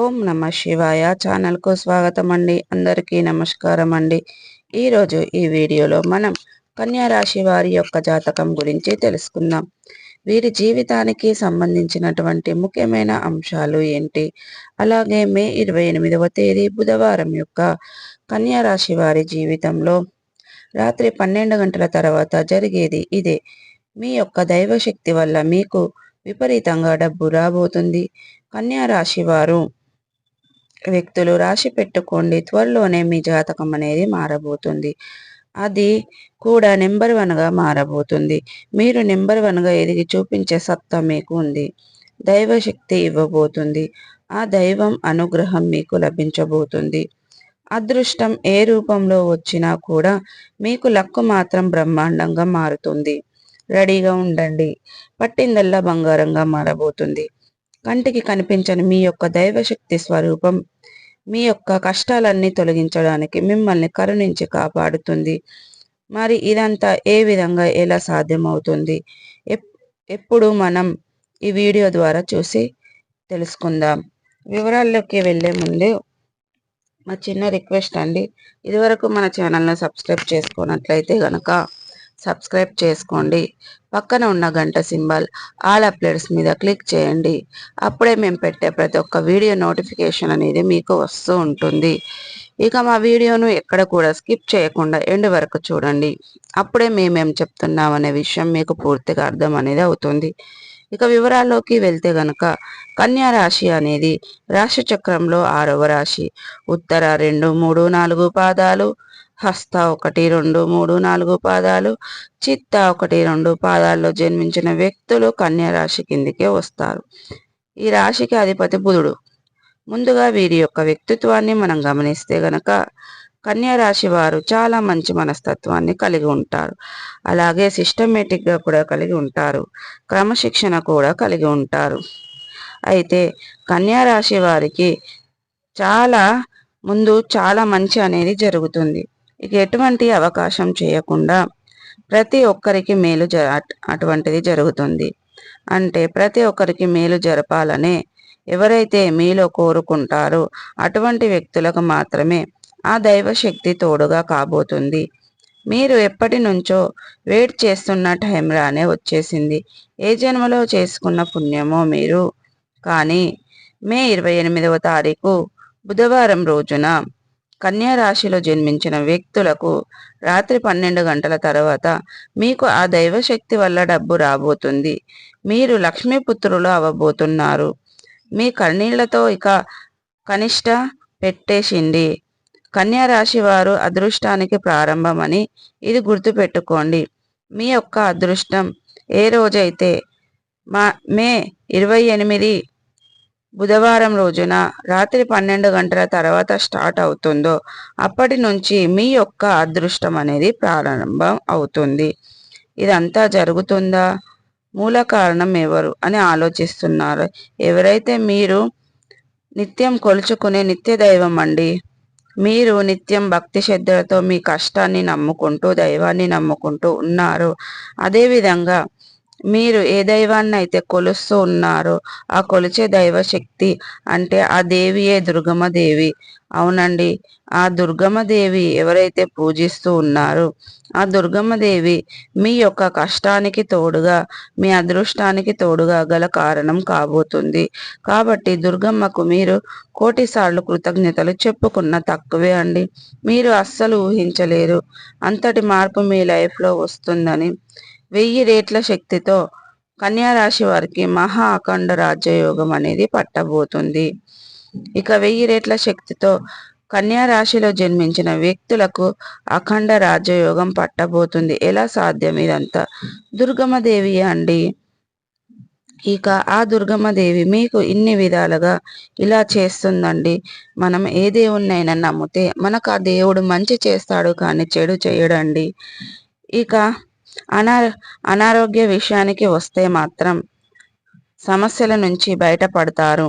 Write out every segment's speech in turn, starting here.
ఓం నమ శివాయ ఛానల్కు స్వాగతం అండి అందరికీ నమస్కారం అండి ఈరోజు ఈ వీడియోలో మనం కన్యా రాశి వారి యొక్క జాతకం గురించి తెలుసుకుందాం. వీరి జీవితానికి సంబంధించినటువంటి ముఖ్యమైన అంశాలు ఏంటి? అలాగే మే ఇరవై ఎనిమిదవ తేదీ బుధవారం యొక్క కన్యా రాశి వారి జీవితంలో రాత్రి పన్నెండు గంటల తర్వాత జరిగేది ఇదే. మీ యొక్క దైవశక్తి వల్ల మీకు విపరీతంగా డబ్బు రాబోతుంది. కన్యా రాశి వారు వ్యక్తులు రాసి పెట్టుకోండి. త్వరలోనే మీ జాతకం అనేది మారబోతుంది. అది కూడా నెంబర్ వన్గా మారబోతుంది. మీరు నెంబర్ వన్గా ఎదిగి చూపించే సత్తా మీకు ఉంది. దైవశక్తి ఇవ్వబోతుంది. ఆ దైవం అనుగ్రహం మీకు లభించబోతుంది. అదృష్టం ఏ రూపంలో వచ్చినా కూడా మీకు లక్కు మాత్రం బ్రహ్మాండంగా మారుతుంది. రెడీగా ఉండండి. పట్టిందల్లా బంగారంగా మారబోతుంది. కంటికి కనిపించని మీ యొక్క దైవశక్తి స్వరూపం మీ యొక్క కష్టాలన్నీ తొలగించడానికి మిమ్మల్ని కరుణించి కాపాడుతుంది. మరి ఇదంతా ఏ విధంగా ఎలా సాధ్యమవుతుంది? ఎప్పుడు మనం ఈ వీడియో ద్వారా చూసి తెలుసుకుందాం. వివరాల్లోకి వెళ్ళే ముందు మా చిన్న రిక్వెస్ట్ అండి. ఇదివరకు మన ఛానల్ను సబ్స్క్రైబ్ చేసుకున్నట్లయితే కనుక సబ్స్క్రైబ్ చేసుకోండి. పక్కన ఉన్న గంట సింబల్ ఆల్ అప్డేట్స్ మీద క్లిక్ చేయండి. అప్పుడే మేము పెట్టే ప్రతి ఒక్క వీడియో నోటిఫికేషన్ అనేది మీకు వస్తూ ఉంటుంది. ఇక మా వీడియోను ఎక్కడ కూడా స్కిప్ చేయకుండా ఎండ్ వరకు చూడండి. అప్పుడే మేమేం చెప్తున్నాం అనే విషయం మీకు పూర్తిగా అర్థం అనేది అవుతుంది. ఇక వివరాల్లోకి వెళ్తే గనక కన్యా రాశి అనేది రాశి చక్రంలో ఆరవ రాశి. ఉత్తర రెండు మూడు నాలుగు పాదాలు హస్త ఒకటి రెండు మూడు నాలుగు పాదాలు చిత్త ఒకటి రెండు పాదాల్లో జన్మించిన వ్యక్తులు కన్యా రాశి కిందికే వస్తారు. ఈ రాశికి అధిపతి బుధుడు. ముందుగా వీరి యొక్క వ్యక్తిత్వాన్ని మనం గమనిస్తే గనక కన్యా రాశి వారు చాలా మంచి మనస్తత్వాన్ని కలిగి ఉంటారు. అలాగే సిస్టమేటిక్గా కూడా కలిగి ఉంటారు. క్రమశిక్షణ కూడా కలిగి ఉంటారు. అయితే కన్యా రాశి వారికి చాలా ముందు చాలా మంచి అనేది జరుగుతుంది. ఇక ఎటువంటి అవకాశం చేయకుండా ప్రతి ఒక్కరికి మేలు జ అటువంటిది జరుగుతుంది. అంటే ప్రతి ఒక్కరికి మేలు జరపాలనే ఎవరైతే మీలో కోరుకుంటారో అటువంటి వ్యక్తులకు మాత్రమే ఆ దైవశక్తి తోడుగా కాబోతుంది. మీరు ఎప్పటి నుంచో వెయిట్ చేస్తున్న టైం రానే వచ్చేసింది. ఏ జన్మలో చేసుకున్న పుణ్యమో మీరు. కానీ మే ఇరవై ఎనిమిదవ తారీఖు బుధవారం రోజున కన్యా రాశిలో జన్మించిన వ్యక్తులకు రాత్రి పన్నెండు గంటల తర్వాత మీకు ఆ దైవశక్తి వల్ల డబ్బు రాబోతుంది. మీరు లక్ష్మీపుత్రులు అవ్వబోతున్నారు మీ కన్నీళ్ళతో ఇక కనిష్ట పెట్టేసింది. కన్యా రాశి వారు అదృష్టానికి ప్రారంభమని ఇది గుర్తుపెట్టుకోండి. మీ యొక్క అదృష్టం ఏ రోజైతే మా మే ఇరవై ఎనిమిది బుధవారం రోజున రాత్రి పన్నెండు గంటల తర్వాత స్టార్ట్ అవుతుందో అప్పటి నుంచి మీ యొక్క అదృష్టం అనేది ప్రారంభం అవుతుంది. ఇదంతా జరుగుతుందా? మూల కారణం ఎవరు అని ఆలోచిస్తున్నారు. ఎవరైతే మీరు నిత్యం కొలుచుకునే నిత్య దైవం అండి మీరు నిత్యం భక్తి శ్రద్ధలతో మీ కష్టాన్ని నమ్ముకుంటూ దైవాన్ని నమ్ముకుంటూ ఉన్నారు. అదేవిధంగా మీరు ఏ దైవాన్ని అయితే కొలుస్తూ ఉన్నారో ఆ కొలిచే దైవ శక్తి అంటే ఆ దేవియే దుర్గమ్మ దేవి. అవునండి ఆ దుర్గమ్మ దేవి ఎవరైతే పూజిస్తూ ఉన్నారో ఆ దుర్గమ్మ దేవి మీ యొక్క కష్టానికి తోడుగా మీ అదృష్టానికి తోడుగా గల కారణం కాబోతుంది. కాబట్టి దుర్గమ్మకు మీరు కోటిసార్లు కృతజ్ఞతలు చెప్పుకున్న తక్కువే అండి. మీరు అస్సలు ఊహించలేరు. అంతటి మార్పు మీ లైఫ్లో వస్తుందని వెయ్యి రేట్ల శక్తితో కన్యారాశి వారికి మహా అఖండ రాజ్యయోగం అనేది పట్టబోతుంది. ఇక వెయ్యి రేట్ల శక్తితో కన్యా రాశిలో జన్మించిన వ్యక్తులకు అఖండ రాజ్యయోగం పట్టబోతుంది. ఎలా సాధ్యం ఇదంతా? దుర్గమ్మదేవి అండి. ఇక ఆ దుర్గమ్మదేవి మీకు ఇన్ని విధాలుగా ఇలా చేస్తుందండి. మనం ఏ దేవుణ్ణైనా నమ్మితే మనకు ఆ దేవుడు మంచి చేస్తాడు కానీ చెడు చేయడండి. ఇక అనా అనారోగ్య విషయానికి వస్తే మాత్రం సమస్యల నుంచి బయటపడతారు.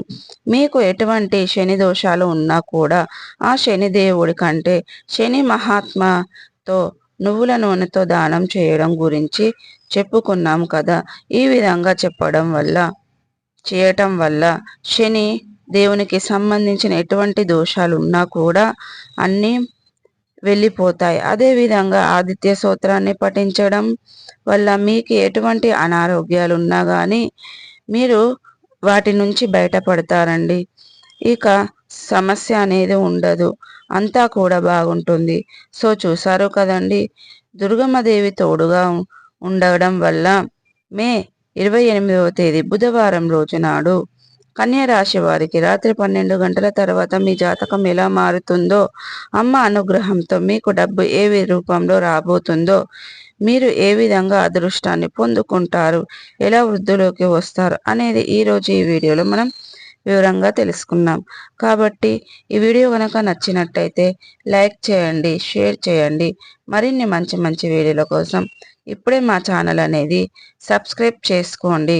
మీకు ఎటువంటి శని దోషాలు ఉన్నా కూడా ఆ శని దేవుడి కంటే శని మహాత్మతో నువ్వుల నూనెతో దానం చేయడం గురించి చెప్పుకున్నాం కదా. ఈ విధంగా చెప్పడం వల్ల చేయటం వల్ల శని దేవునికి సంబంధించిన ఎటువంటి దోషాలు ఉన్నా కూడా అన్నీ వెళ్ళిపోతాయి. అదేవిధంగా ఆదిత్య సూత్రాన్ని పఠించడం వల్ల మీకు ఎటువంటి అనారోగ్యాలు ఉన్నా కానీ మీరు వాటి నుంచి బయటపడతారండి. ఇక సమస్య అనేది ఉండదు. అంతా కూడా బాగుంటుంది. సో చూసారు కదండి దుర్గమ్మదేవి తోడుగా ఉండడం వల్ల మే ఇరవై ఎనిమిదవ తేదీ బుధవారం రోజు నాడు రాశి వారికి రాత్రి పన్నెండు గంటల తర్వాత మీ జాతకం ఎలా మారుతుందో అమ్మ అనుగ్రహంతో మీకు డబ్బు ఏ రూపంలో రాబోతుందో మీరు ఏ విధంగా అదృష్టాన్ని పొందుకుంటారు ఎలా వృద్ధిలోకి వస్తారు అనేది ఈరోజు ఈ వీడియోలో మనం వివరంగా తెలుసుకున్నాం. కాబట్టి ఈ వీడియో కనుక నచ్చినట్టయితే లైక్ చేయండి షేర్ చేయండి. మరిన్ని మంచి మంచి వీడియోల కోసం ఇప్పుడే మా ఛానల్ అనేది సబ్స్క్రైబ్ చేసుకోండి.